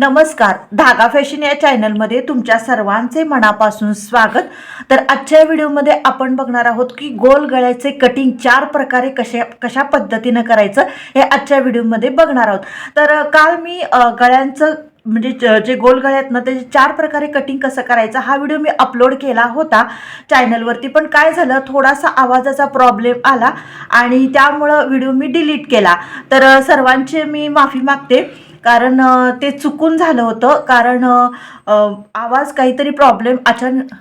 नमस्कार. धागा फॅशन या चॅनलमध्ये तुमच्या सर्वांचे मनापासून स्वागत. तर आजच्या व्हिडिओमध्ये आपण बघणार आहोत की गोल गळ्याचे कटिंग चार प्रकारे कशा कशा पद्धतीनं करायचं हे आजच्या व्हिडिओमध्ये बघणार आहोत. तर काल मी गळ्यांचं म्हणजे ज- जे गोल गळे आहेत ना त्याचे चार प्रकारे कटिंग कसं करायचं हा व्हिडिओ मी अपलोड केला होता चॅनलवरती. पण काय झालं थोडासा आवाजाचा प्रॉब्लेम आला आणि त्यामुळं व्हिडिओ मी डिलीट केला. तर सर्वांचे मी माफी मागते. कारण ते चुकून झालं होतं. कारण आवाज काहीतरी प्रॉब्लेम अचानक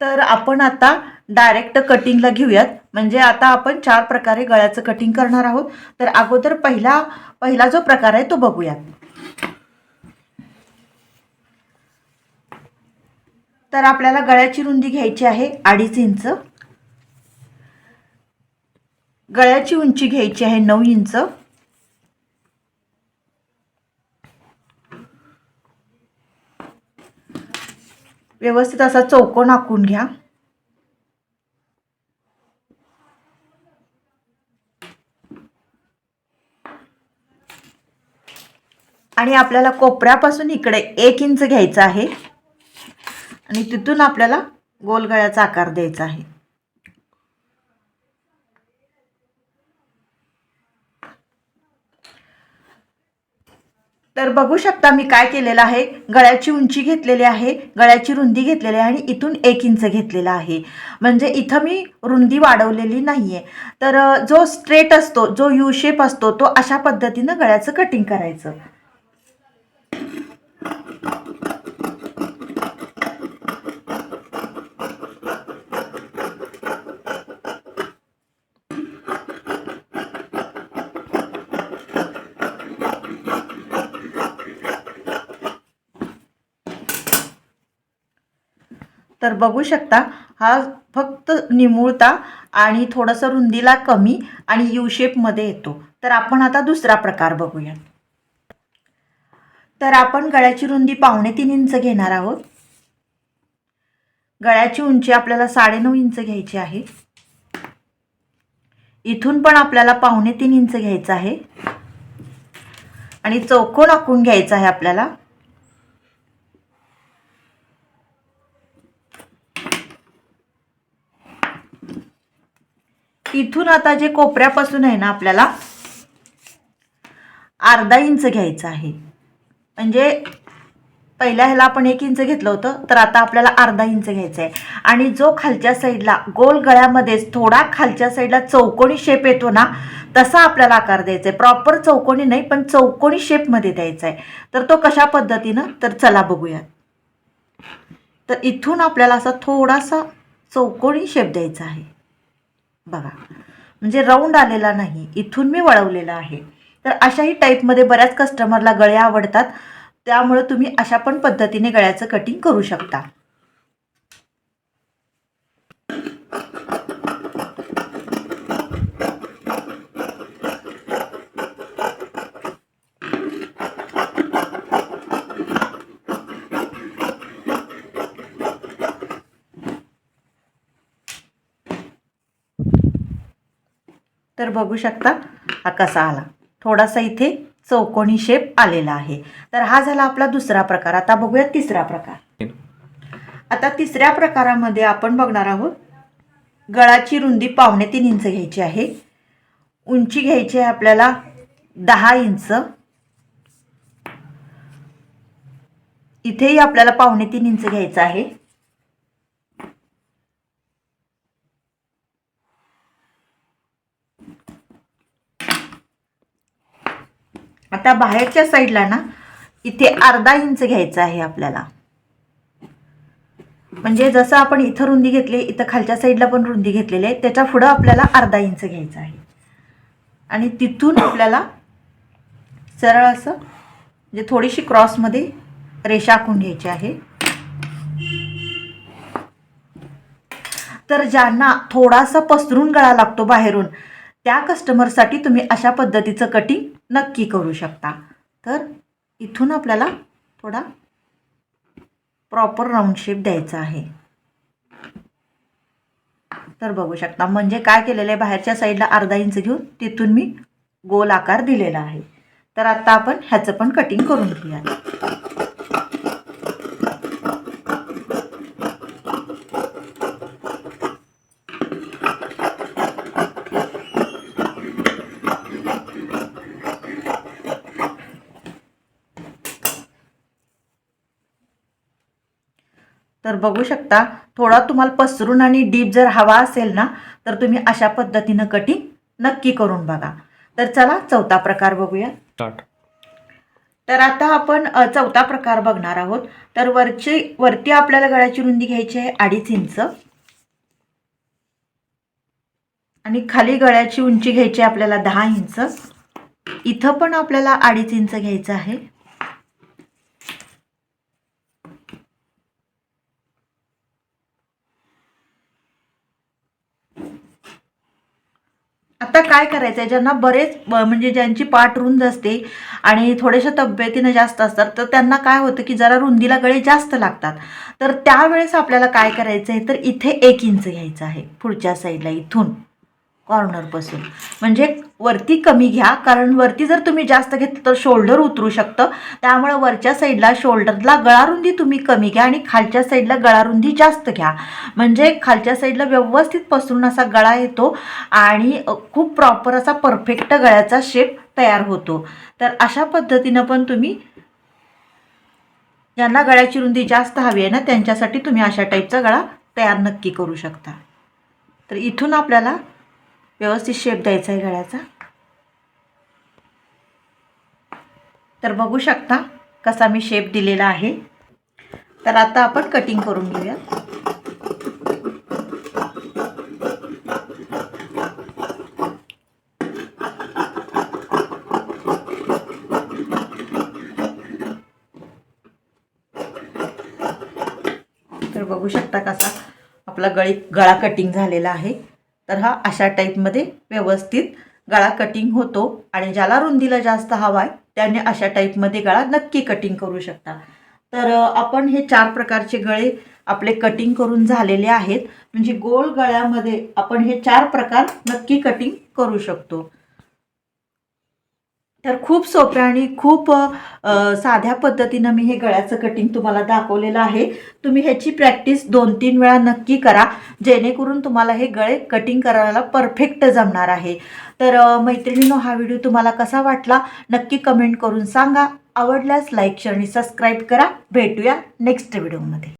तर आपण आता डायरेक्ट कटिंगला घेऊयात. म्हणजे आता आपण चार प्रकारे गळ्याचं कटिंग करणार आहोत. तर अगोदर पहिला पहिला जो प्रकार आहे तो बघूयात. तर आपल्याला गळ्याची रुंदी घ्यायची आहे अडीच इंच. गळ्याची उंची घ्यायची आहे नऊ इंच. व्यवस्थित असा चौकोन आखून घ्या. आणि आपल्याला कोपऱ्यापासून इकडे एक इंच घ्यायचं आहे. आणि तिथून आपल्याला गोलगळ्याचा आकार द्यायचा आहे. तर बघू शकता मी काय केलेलं आहे. गळ्याची उंची घेतलेली आहे गळ्याची रुंदी घेतलेली आहे आणि इथून एक इंच घेतलेला आहे. म्हणजे इथं मी रुंदी वाढवलेली नाही आहे तर जो स्ट्रेट असतो जो यू शेप असतो तो अशा पद्धतीनं गळ्याचं कटिंग करायचं. तर बघू शकता हा फक्त निमुळता आणि थोडंसं रुंदीला कमी आणि यू शेपमध्ये येतो. तर आपण आता दुसरा प्रकार बघूया. तर आपण गळ्याची रुंदी पावणे तीन इंच घेणार आहोत. गळ्याची उंची आपल्याला साडेनऊ इंच घ्यायची आहे. इथून पण आपल्याला पावणे तीन इंच घ्यायचं आहे. आणि चौकोन आखून घ्यायचा आहे आपल्याला. इथून आता जे कोपऱ्यापासून आहे ना आपल्याला अर्धा इंच घ्यायचं आहे. म्हणजे पहिल्या ह्याला आपण एक इंच घेतलं होतं तर आता आपल्याला अर्धा इंच घ्यायचं आहे. आणि जो खालच्या साईडला गोल गळ्यामध्येच थोडा खालच्या साईडला चौकोनी शेप येतो ना तसा आपल्याला आकार द्यायचा आहे. प्रॉपर चौकोनी नाही पण चौकोनी शेपमध्ये द्यायचा आहे. तर तो कशा पद्धतीनं? तर चला बघूया तर इथून आपल्याला असा थोडासा चौकोनी शेप द्यायचा आहे. बघा. म्हणजे राऊंड आलेला नाही. इथून मी वळवलेला आहे. तर अशाही टाईपमध्ये बऱ्याच कस्टमरला गळ्या आवडतात. त्यामुळे तुम्ही अशा पण पद्धतीने गळ्याचं कटिंग करू शकता. तर बघू शकता हा कसा आला. थोडासा इथे चौकोनी शेप आलेला आहे. तर हा झाला आपला दुसरा प्रकार. आता बघूया तिसरा प्रकार. आता तिसऱ्या प्रकारामध्ये आपण बघणार आहोत गळाची रुंदी पावणे तीन इंच घ्यायची आहे. उंची घ्यायची आहे आपल्याला दहा इंच. इथेही आपल्याला पावणे तीन इंच घ्यायचं आहे. आता बाहेरच्या साईडला ना इथे अर्धा इंच घ्यायचा आहे आपल्याला. म्हणजे जसं आपण इथं रुंदी घेतली इथं खालच्या साईडला पण रुंदी घेतलेली आहे त्याच्या पुढं आपल्याला अर्धा इंच घ्यायचं आहे. आणि तिथून आपल्याला सरळ असं म्हणजे थोडीशी क्रॉसमध्ये रेषा आखून घ्यायची आहे. तर ज्यांना थोडासा पसरून गळा लागतो बाहेरून त्या कस्टमरसाठी तुम्ही अशा पद्धतीचं कटिंग नक्की करू शकता. तर इथून आपल्याला थोडा प्रॉपर राऊंड शेप द्यायचा आहे. तर बघू शकता म्हणजे काय केलेलं आहे? बाहेरच्या साईडला अर्धा इंच घेऊन तिथून मी गोल आकार दिलेला आहे. तर आता आपण ह्याचं पण कटिंग करून घेऊया बघू शकता. थोडा तुम्हाला पसरून आणि डीप जर हवा असेल ना तर तुम्ही अशा पद्धतीनं कटिंग नक्की करून बघा. तर चला चौथा प्रकार बघूया. तर आता आपण चौथा प्रकार बघणार आहोत. तर वरची वरती आपल्याला गळ्याची रुंदी घ्यायची आहे अडीच इंच. आणि खाली गळ्याची उंची घ्यायची आहे आपल्याला दहा इंच. इथं पण आपल्याला अडीच इंच घ्यायचं आहे. आता काय करायचं आहे ज्यांना बरेच म्हणजे ज्यांची पाठ रुंद असते आणि थोड्याशा तब्येतीनं जास्त असतात तर त्यांना काय होतं की जरा रुंदीला गळे जास्त लागतात. तर त्यावेळेस आपल्याला काय करायचं आहे तर इथे एक इंच घ्यायचं आहे पुढच्या साईडला इथून. कॉर्नरपासून म्हणजे वरती कमी घ्या कारण वरती जर तुम्ही जास्त घेतलं तर शोल्डर उतरू शकतं. त्यामुळे वरच्या साईडला शोल्डरला गळारुंदी तुम्ही कमी घ्या आणि खालच्या साईडला गळारुंदी जास्त घ्या. म्हणजे खालच्या साईडला व्यवस्थित पसरून असा गळा येतो आणि खूप प्रॉपर असा परफेक्ट गळ्याचा शेप तयार होतो. तर अशा पद्धतीनं पण तुम्ही ज्यांना गळ्याची रुंदी जास्त हवी आहे ना त्यांच्यासाठी तुम्ही अशा टाईपचा गळा तयार नक्की करू शकता. तर इथून आपल्याला व्यवस्थित शेप द्यायचा आहे गळ्याचा. तर बघू शकता कसा मी शेप दिलेला आहे. तर आता आपण कटिंग करून घेऊया. तर बघू शकता कसा आपला गळी गळा कटिंग झालेला आहे. तर हा अशा टाईपमध्ये व्यवस्थित गळा कटिंग होतो आणि ज्याला रुंदीला जास्त हवा आहे त्याने अशा टाईपमध्ये गळा नक्की कटिंग करू शकता. तर आपण हे चार प्रकारचे गळे आपले कटिंग करून झालेले आहेत. म्हणजे गोल गळ्यामध्ये आपण हे चार प्रकार नक्की कटिंग करू शकतो. तर खूप सोप्या आणि खूप साध्या पद्धतीनं मी हे गळ्याचं कटिंग तुम्हाला दाखवलेलं आहे. तुम्ही ह्याची प्रॅक्टिस दोन तीन वेळा नक्की करा जेणेकरून तुम्हाला हे गळे कटिंग करायला परफेक्ट जमणार आहे. तर मैत्रिणीनो मैत्रिणींनो हा व्हिडिओ तुम्हाला कसा वाटला नक्की कमेंट करून सांगा. आवडल्यास लाईक शेअर आणि सबस्क्राईब करा. भेटूया नेक्स्ट व्हिडिओमध्ये